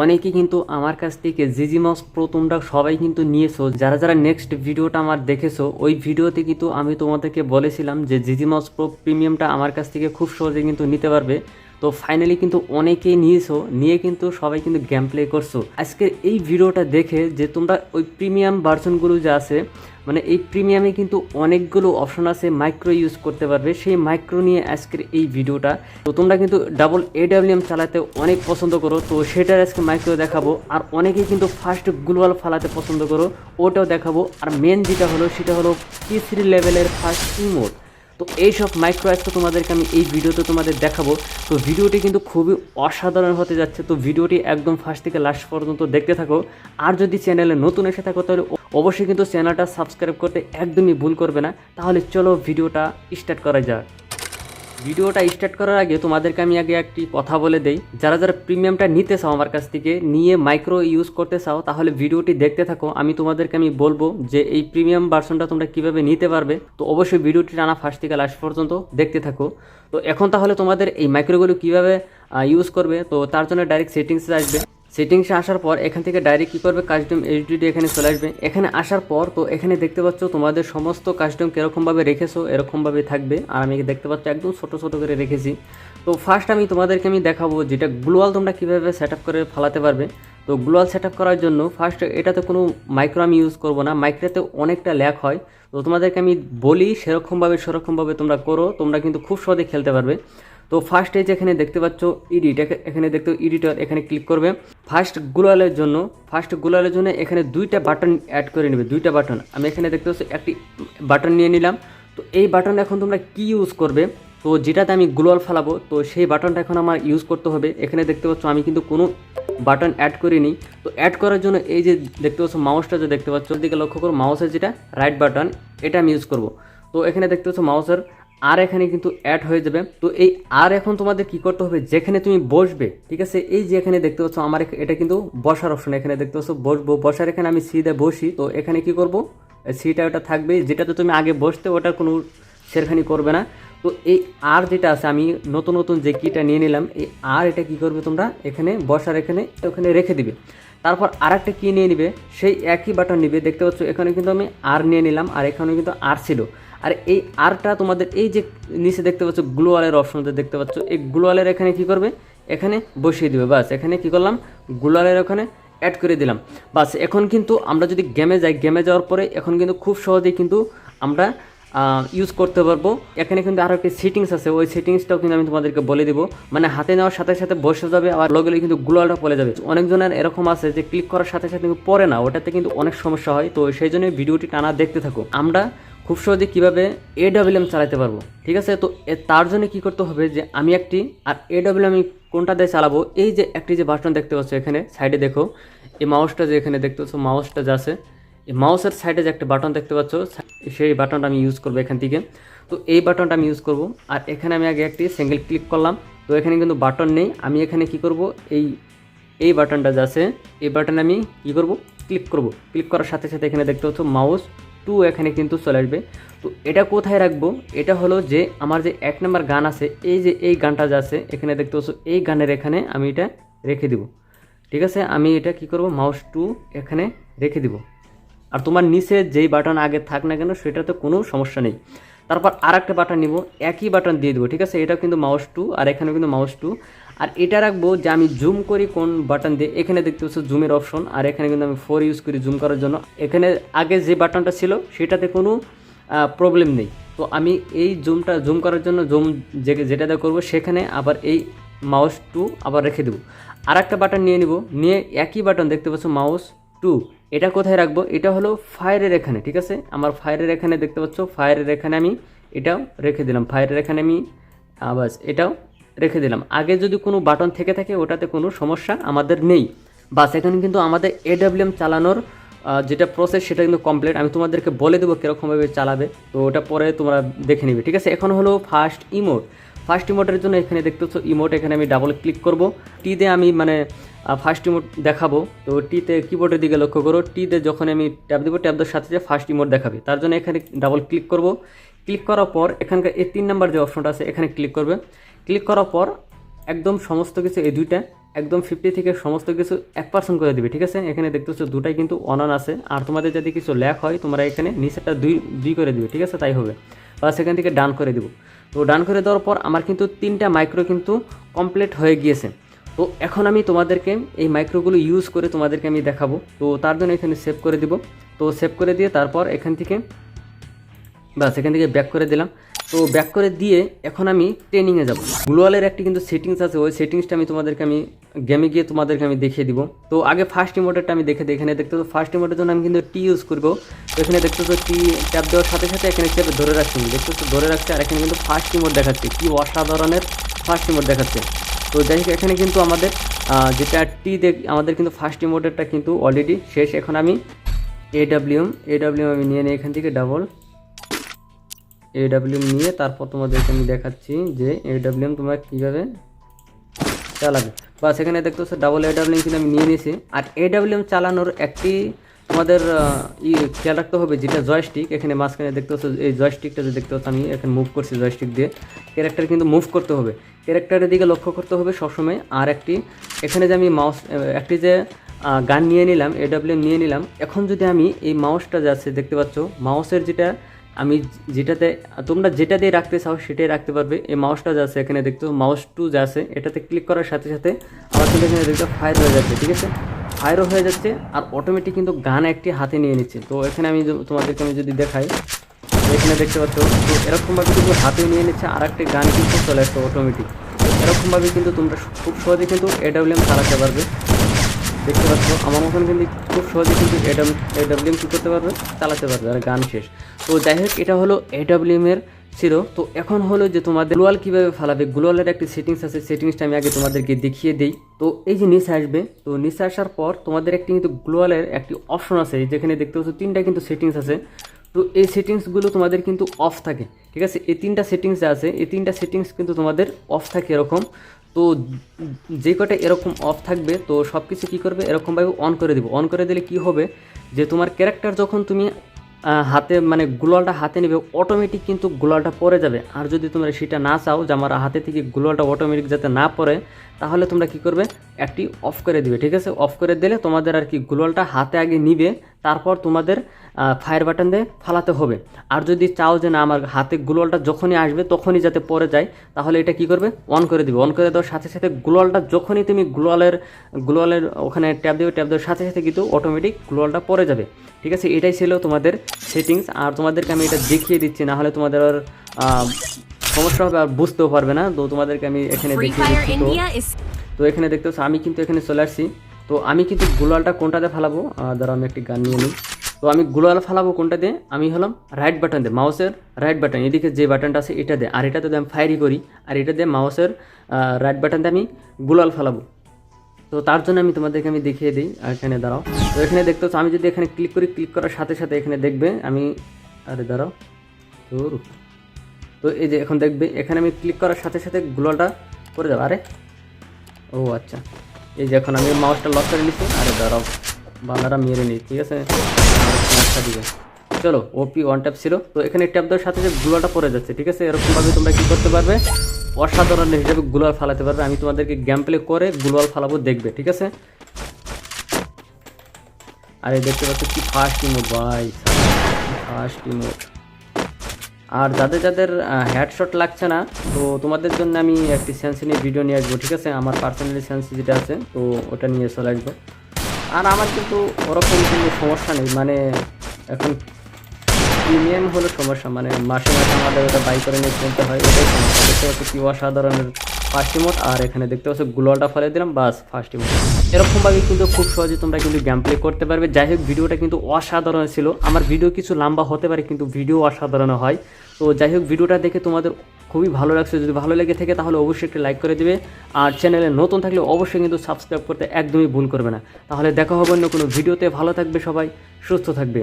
অনেকে কিন্তু আমার কাছ থেকে জিজি মাউস প্রো তোমরা সবাই কিন্তু নিয়েছো। যারা যারা নেক্সট ভিডিওটা আমার দেখেছ, ওই ভিডিওতে কিন্তু আমি তোমাদেরকে বলেছিলাম যে জিজি মাউস প্রো প্রিমিয়ামটা আমার কাছ থেকে খুব সহজে কিন্তু নিতে পারবে। তো ফাইনালি কিন্তু অনেকেই নিয়েছো, নিয়ে কিন্তু সবাই কিন্তু গেম প্লে করছ। আজকের এই ভিডিওটা দেখে যে তোমরা ওই প্রিমিয়াম ভার্সনগুলো যে আছে মানে এই প্রিমিয়ামে কিন্তু অনেকগুলো অপশন আছে মাইক্রো ইউজ করতে পারবে। সেই মাইক্রো নিয়ে আজকের এই ভিডিওটা। তো তোমরা কিন্তু ডাবল এডাব্লিউএম চালাতে অনেক পছন্দ করো। তো সেটার আজকে মাইক্রো দেখাবো। আর অনেকেই কিন্তু ফার্স্ট গ্লোবাল ফালাতে পছন্দ করো। ওটাও দেখাবো। আর মেন যেটা হলো, সেটা হলো পি থ্রি লেভেলের ফার্স্ট মোড তো এইসব মাইক্রো আজকে তোমাদেরকে আমি এই ভিডিওতে তোমাদের দেখাবো। তো ভিডিওটি কিন্তু খুবই অসাধারণ হতে যাচ্ছে। তো ভিডিওটি একদম ফার্স্ট থেকে লাস্ট পর্যন্ত দেখতে থাকো। আর যদি চ্যানেলে নতুন এসে থাকো, তাহলে অবশ্যই কিন্তু চ্যানেলটা সাবস্ক্রাইব করতে একদমই ভুল করবে না। তাহলে চলো ভিডিওটা স্টার্ট করা যাক। ভিডিওটা স্টার্ট করার আগে তোমাদেরকে আমি আগে একটি কথা বলে দেই। যারা যারা প্রিমিয়ামটা নিতে চাও আমার কাছ থেকে, নিয়ে মাইক্রো ইউজ করতে চাও, তাহলে ভিডিওটি দেখতে থাকো। আমি তোমাদেরকে আমি বলব যে এই প্রিমিয়াম ভার্সনটা তোমরা কীভাবে নিতে পারবে। তো অবশ্যই ভিডিওটি টানা ফার্স্ট থেকে লাস্ট পর্যন্ত দেখতে থাকো। তো এখন তাহলে তোমাদের এই মাইক্রোগুলো কীভাবে ইউজ করবে, তো তার জন্য ডাইরেক্ট সেটিংসে আসবে। সেটিংসে আসার পর এখান থেকে ডাইরেক্ট কী করবে? কাস্টম এইচডিডি এখানে চলে আসবে। এখানে আসার পর তো এখানে দেখতে পাচ্ছ তোমাদের সমস্ত কাস্টম কীরকমভাবে রেখেছো এরকমভাবে থাকবে। আর আমি দেখতে পাচ্ছ একদম ছোটো ছোটো করে রেখেছি। তো ফার্স্ট আমি তোমাদেরকে আমি দেখাবো যেটা গ্লোয়াল তোমরা কীভাবে সেট করে ফালাতে পারবে। তো গ্লোয়াল সেট করার জন্য ফার্স্ট এটাতে কোনো মাইক্রো আমি ইউজ করব না। মাইক্রোতে অনেকটা ল্যাক হয়। তো তোমাদেরকে আমি বলি সেরকমভাবে সেরকমভাবে তোমরা করো। তোমরা কিন্তু খুব সহজে খেলতে পারবে। তো ফার্স্ট এই যে এখানে দেখতে পাচ্ছ ইডিট এখানে দেখতে এডিটর এখানে ক্লিক করবে। ফার্স্ট গুলালের জন্য ফার্স্ট গুলালের জন্য এখানে দুইটা বাটন অ্যাড করে নেবে, দুইটা বাটন আমি এখানে দেখতে পাচ্ছি একটি বাটন নিয়ে নিলাম। তো এই বাটন এখন তোমরা কি ইউজ করবে? তো যেটাতে আমি গ্লোয়াল ফালাবো, তো সেই বাটনটা এখন আমার ইউজ করতে হবে। এখানে দেখতে পাচ্ছ আমি কিন্তু কোনো বাটন অ্যাড করিনি। তো অ্যাড করার জন্য এই যে দেখতে পাচ্ছ মাউসটা যে দেখতে পাচ্ছ দিকে লক্ষ্য করো মাউসের যেটা রাইট বাটন এটা আমি ইউজ করব। তো এখানে দেখতে পাচ্ছ মাউসের আর এখানে কিন্তু অ্যাড হয়ে যাবে। তো এই আর এখন তোমাদের কি করতে হবে? যেখানে তুমি বসবে, ঠিক আছে? এই যে এখানে দেখতে পাচ্ছ, আমার এটা কিন্তু বসার অপশন এখানে দেখতে পাচ্ছ, বসবো বসার এখানে আমি সিটে বসি। তো এখানে কি করব? সিটা ওটা থাকবে, যেটাতে তুমি আগে বসতে ওটার কোনো সেরখানি করবে না। তো এই আর যেটা আছে, আমি নতুন নতুন যে কিটা নিয়ে নিলাম, এই আর এটা কি করবে তোমরা? এখানে বসার এখানে, ওখানে রেখে দিবে। তারপর আর একটা কী নিয়ে নিবে, সেই একই বাটন নিবে। দেখতে পাচ্ছ, এখানে কিন্তু আমি আর নিয়ে নিলাম, আর এখানে কিন্তু আর ছিল। আর এই আরটা তোমাদের এই যে নিচে দেখতে পাচ্ছ গ্লোয়ালের অপশনটা দেখতে পাচ্ছ, এই গ্লোয়ালের এখানে কি করবে? এখানে বসিয়ে দিবে, বাস। এখানে কি করলাম? গ্লোয়ালের ওখানে অ্যাড করে দিলাম। বাস, এখন কিন্তু আমরা যদি গেমে যাই গেমে যাওয়ার পরে এখন কিন্তু খুব সহজেই কিন্তু আমরা ইউজ করতে পারব। এখানে কিন্তু আরও একটি সেটিংস আছে, ওই সেটিংসটাও কিন্তু আমি তোমাদেরকে বলে দিব। মানে হাতে নেওয়ার সাথে সাথে বসে যাবে আর লগে লগে কিন্তু গ্লোয়ালটা পড়ে যাবে। অনেকজনের এরকম আছে যে ক্লিক করার সাথে সাথে কিন্তু পড়ে না, ওটাতে কিন্তু অনেক সমস্যা হয়। তো সেই জন্য ভিডিওটি টানা দেখতে থাকো। আমরা খুব সহজে কীভাবে এ ডাব্লিউএম চালাতে পারব, ঠিক আছে? তো তার জন্য কি করতে হবে যে, আমি একটি, আর এ ডাব্লিউ আমি কোনটা দিয়ে চালাবো? এই যে একটি যে বাটন দেখতে পাচ্ছ এখানে, সাইডে দেখো, এই মাউসটা যে এখানে দেখতে পাচ্ছ মাউসটা যে আছে, এই মাউসের সাইডে যে একটা বাটন দেখতে পাচ্ছ, সেই বাটনটা আমি ইউজ করব এখান থেকে। তো এই বাটনটা আমি ইউজ করব, আর এখানে আমি আগে একটি সিঙ্গেল ক্লিক করলাম। তো এখানে কিন্তু বাটন নেই। আমি এখানে কি করব? এই এই বাটনটা যে আছে, এই বাটনে আমি কী করব? ক্লিক করব। ক্লিক করার সাথে সাথে এখানে দেখতে পাচ্ছ মাউস টু এখানে কিন্তু চলে আসবে। তো এটা কোথায় রাখব? এটা হলো যে আমার যে এক নম্বর গান আছে, এই যে এই গানটা যে আছে, এখানে দেখতে পাচ্ছ, এই গানের এখানে আমি এটা রেখে দিব। ঠিক আছে? আমি এটা কি করব? মাউস টু এখানে রেখে দিব। আর তোমার নিচে যেই বাটন আগে থাক না কেন, সেটাতে কোনো সমস্যা নেই। তারপর আর একটা বাটন নিব, একই বাটন দিয়ে দেবো। ঠিক আছে? এটাও কিন্তু মাউস টু, আর এখানেও কিন্তু মাউস টু। আর এটা রাখব যে আমি জুম করি কোন বাটন দিয়ে। এখানে দেখতে পাচ্ছ জুমের অপশন আর এখানে কিন্তু আমি ফোর ইউজ করি জুম করার জন্য। এখানে আগে যে বাটনটা ছিল সেটাতে কোনো প্রবলেম নেই। তো আমি এই জুমটা জুম করার জন্য জুম যে যেটাতে করব সেখানে আবার এই মাউস টু আবার রেখে দেবো। আর একটা বাটন নিয়ে নিব। নিয়ে একই বাটন দেখতে পাচ্ছ মাউস টু এটা কোথায় রাখব? এটা হলো ফায়ারের এখানে ঠিক আছে? আমার ফায়ারের এখানে দেখতে পাচ্ছ ফায়ারের এখানে আমি এটাও রেখে দিলাম। ফায়ারের এখানে আমি আহ, বাস এটাও রেখে দিলাম। আগে যদি কোনো বাটন থেকে থাকে, ওটাতে কোনো সমস্যা আমাদের নেই। বাস, এখানে কিন্তু আমাদের এডাব্লিউএম চালানোর যেটা প্রসেস সেটা কিন্তু কমপ্লিট আমি তোমাদেরকে বলে দেবো কীরকমভাবে চালাবে। তো ওটা পরে তোমরা দেখে নিবে, ঠিক আছে? এখন হলো ফার্স্ট ইমোট ফার্স্ট ইমোটের জন্য এখানে দেখতে পাচ্ছ ইমোট এখানে আমি ডাবল ক্লিক করব। টিতে আমি মানে ফার্স্ট ইমোট দেখাবো। তো টিতে কিবোর্ডের দিকে লক্ষ্য করো। টিতে যখন আমি ট্যাপ দেবো ট্যাপ দেওয়ার সাথে সাথে ফার্স্ট ইমোট দেখাবে। তার জন্য এখানে ডাবল ক্লিক করব। ক্লিক করার পর এখানকার এই তিন নাম্বার যে অপশনটা আছে, এখানে ক্লিক করবে। ক্লিক করার পর একদম সমস্ত কিছু এই দুইটা, একদম ফিফটি থেকে সমস্ত কিছু এক পার্সেন্ট করে দিবে, ঠিক আছে? এখানে দেখতেছো দুটাই কিন্তু অন অন আছে। আর তোমাদের যদি কিছু ল্যাক হয়, তোমরা এখানে নিচেরটা দুই দুই করে দিবে, ঠিক আছে? তাই হবে। বা সেখান থেকে ডান করে দিব। তো ডান করে দেওয়ার পর আমার কিন্তু তিনটা মাইক্রো কিন্তু কমপ্লিট হয়ে গিয়েছে। তো এখন আমি তোমাদেরকে এই মাইক্রোগুলো ইউজ করে তোমাদেরকে আমি দেখাবো। তো তার জন্য এখানে সেভ করে দিব। তো সেভ করে দিয়ে তারপর এখান থেকে, বাস এখান থেকে ব্যাক করে দিলাম। তো ব্যাক করে দিয়ে এখন আমি ট্রেনিংয়ে যাব। গ্লোয়ালের একটি কিন্তু সেটিংস আছে, ওই সেটিংসটা আমি তোমাদেরকে আমি গেমে গিয়ে তোমাদেরকে আমি দেখিয়ে দিব। তো আগে ফার্স্ট ইমোটেরটা আমি দেখে এখানে দেখতে ফার্স্ট ইমোটের জন্য আমি কিন্তু টি ইউজ করব। তো এখানে দেখতে তো টি ট্যাপ দেওয়ার সাথে সাথে এখানে চেপে ধরে রাখছি দেখতে তো ধরে রাখছে আর এখানে কিন্তু ফার্স্ট ইমোট দেখাচ্ছে। কি অসাধারণের ফার্স্ট ইমোট দেখাচ্ছে। তো যাই হোক, এখানে কিন্তু আমাদের যেটা টি দেখ আমাদের কিন্তু ফার্স্ট ইমোটেরটা কিন্তু অলরেডি শেষ। এখন আমি এডাব্লিউএম এডাব্লিউএম আমি নিয়ে নিই এখান থেকে ডাবল এডাব্লিউএম নিয়ে তারপর তোমাদেরকে আমি দেখাচ্ছি যে এডাব্লিউএম তোমরা কীভাবে চালাবে। বা সেখানে দেখতে পাচ্ছ ডাবল এডাব্লিউএম কিন্তু আমি নিয়ে নিয়েছি। আর এডাব্লিউএম চালানোর একটি তোমাদের ই খেয়াল রাখতে হবে যেটা জয়স্টিক এখানে মাঝখানে দেখতে পাচ্ছ এই জয়স্টিকটা যে দেখতে পাচ্ছ আমি এখানে মুভ করছি জয়স্টিক দিয়ে। ক্যারেক্টার কিন্তু মুভ করতে হবে। ক্যারেক্টারের দিকে লক্ষ্য করতে হবে সবসময়। আর একটি, এখানে যে আমি মাউস একটি যে গান নিয়ে নিলাম এডাব্লিউএম নিয়ে নিলাম, এখন যদি আমি এই মাউসটা যাচ্ছে দেখতে পাচ্ছ মাউসের যেটা আমি যেটাতে, তোমরা যেটা দিয়ে রাখতে চাও সেটাই রাখতে পারবে। এই মাউসটা যা আছে এখানে দেখতে মাউস টু যা আছে, এটাতে ক্লিক করার সাথে সাথে আমার কিন্তু এখানে দেখতে ফায়ার হয়ে যাচ্ছে, ঠিক আছে? ফায়ারও হয়ে যাচ্ছে আর অটোমেটিক কিন্তু গান একটি হাতে নিয়ে নিচ্ছে। তো এখানে আমি তোমাদেরকে আমি যদি দেখাই, এখানে দেখতে পাচ্ছ তো এরকমভাবে কিন্তু হাতে নিয়ে নিচ্ছে আর একটি গান কিন্তু চলে আসছে অটোমেটিক এরকমভাবে কিন্তু তোমরা খুব সহজে কিন্তু এডাব্লিউএম চালাতে পারবে। দেখতে পাচ্ছ, আমার মতন কিন্তু খুব সহজে কিন্তু এডাব্লিউএম কী করতে পারবে? চালাতে পারবে, আর গান শেষ। তো যাই হোক, এটা হলো এডাব্লিউএম এর ছিল তো এখন হলো যে তোমাদের গ্লোয়াল কীভাবে ফালাবে গ্লোয়ালের একটি সেটিংস আছে সেটিংসটা আমি আগে তোমাদেরকে দেখিয়ে দিই। তো এই যে নিচে আসবে, তো নিচে আসার পর তোমাদের একটি কিন্তু গ্লোয়ালের একটি অপশন আছে, যেখানে দেখতে পাচ্ছ তিনটা কিন্তু সেটিংস আছে। তো এই সেটিংসগুলো তোমাদের কিন্তু অফ থাকে, ঠিক আছে? এই তিনটা সেটিংস আছে, এই তিনটা সেটিংস কিন্তু তোমাদের অফ থাকে এরকম। তো যে কটা এরকম অফ থাকবে, তো সব কিছু কী করবে? এরকমভাবে অন করে দেবে। অন করে দিলে কি হবে? যে তোমার ক্যারেক্টার যখন তুমি হাতে মানে গ্লোয়ালটা হাতে নেবে অটোমেটিক কিন্তু গ্লোয়ালটা পরে যাবে। আর যদি তোমরা সেটা না চাও, যে আমার হাতে থেকে গ্লোয়ালটা অটোমেটিক যাতে না পড়ে তাহলে তোমরা কি করবে? একটি অফ করে দিবে, ঠিক আছে? অফ করে দিলে তোমাদের আর কি গ্লোয়ালটা হাতে আগে নিবে, তারপর তোমাদের ফায়ার বাটন দিয়ে ফালাতে হবে। আর যদি চাও যে না, আমার হাতে গ্লোয়ালটা যখনই আসবে, তখনই যাতে পরে যায়, তাহলে এটা কি করবে? অন করে দিবে। অন করে দেওয়ার সাথে সাথে গ্লোয়ালটা যখনই তুমি গ্লোয়ালের গ্লোয়ালের ওখানে ট্যাপ দেবে ট্যাপ দেওয়ার সাথে সাথে কিন্তু অটোমেটিক গ্লোয়ালটা পরে যাবে। ঠিক আছে? এটাই ছিল তোমাদের সেটিংস আর তোমাদেরকে আমি এটা দেখিয়ে দিচ্ছি, না হলে তোমাদের আর সমস্যা হবে আর বুঝতেও পারবে না। তো তোমাদেরকে আমি এখানে দেখিয়ে দিচ্ছি তো। তো এখানে দেখতে পাচ্ছ আমি কিন্তু এখানে চলে আসছি। তো আমি কিন্তু গুলালটা কোনটাতে ফালাবো? দাঁড়াও আমি একটি গান নিয়ে নিই। তো আমি গুলাল ফালাবো কোনটা দিয়ে আমি হলাম রাইট বাটন দিয়ে মাউসের রাইট বাটন এদিকে যে বাটনটা আছে এটা দিয়ে। আর এটাতে আমি ফায়ারি করি আর এটা দিয়ে মাউসের রাইট বাটন দিয়ে আমি গুলাল ফালাবো। তো তার জন্য আমি তোমাদেরকে আমি দেখিয়ে দিই। আর এখানে দাঁড়াও। তো এখানে দেখতে পাচ্ছ আমি যদি এখানে ক্লিক করি ক্লিক করার সাথে সাথে এখানে দেখবে আমি আরে দাঁড়াও। ধুর। তো এই যে এখন দেখবে, এখানে আমি ক্লিক করার সাথে সাথে গ্লোয়ালটা করে যাব। আরে? ও আচ্ছা। এই যে এখন আমি মাউসটা লক করে নিচ্ছি আরে দাঁড়াও বাংলাটা মেরে নিই ঠিক আছে? চলো ওপি ওয়ান ট্যাপ ছিল তো এখানে ট্যাপ দেওয়ার সাথে যে গুলোটা পড়ে যাচ্ছে, ঠিক আছে? এরকমভাবে তোমরা কী করতে পারবে? অসাধারণ হিসেবে গুলোয়াল ফালাতে পারবে। আমি তোমাদেরকে গেম প্লে করে গুলোয়াল ফালাবো দেখবে, ঠিক আছে? আরে, দেখতে পাচ্ছ কি ফাস্ট ইমোট ভাই। ফাস্ট ইমোট আর যাদের যাদের হেডশট লাগছে না, তো তোমাদের জন্য আমি একটি সেন্সি নিয়ে ভিডিও নিয়ে আসব, ঠিক আছে? আমার পার্সোনালি সেন্সি যেটা আছে, তো ওটা নিয়ে চলে আসব। আর আমার কিন্তু ওরকম কোনো সমস্যা নেই মানে এখন প্রিমিয়াম হলো সমস্যা মানে মাসে মাসে আমাদের ওটা বাই করে নিয়ে চলতে হয় ওটাই সমস্যা। কি অসাধারণের ফার্স্ট ইমোট আর এখানে দেখতে পাচ্ছ গুলোটা ফেলে দিলাম, বাস ফার্স্ট ইমোট এরকমভাবে কিন্তু খুব সহজে তোমরা কিন্তু গেম প্লে করতে পারবে। যাই হোক, ভিডিওটা কিন্তু অসাধারণ ছিল। আমার ভিডিও কিছু লম্বা হতে পারে, কিন্তু ভিডিও অসাধারণ হয়। তো যাই হোক, ভিডিওটা দেখে তোমাদের খুবই ভালো লাগছে। যদি ভালো লেগে থাকে, তাহলে অবশ্যই একটি লাইক করে দেবে। আর চ্যানেলে নতুন থাকলে অবশ্যই কিন্তু সাবস্ক্রাইব করতে একদমই ভুল করবে না। তাহলে দেখা হবে অন্য কোনো ভিডিওতে ভালো থাকবে সবাই, সুস্থ থাকবে।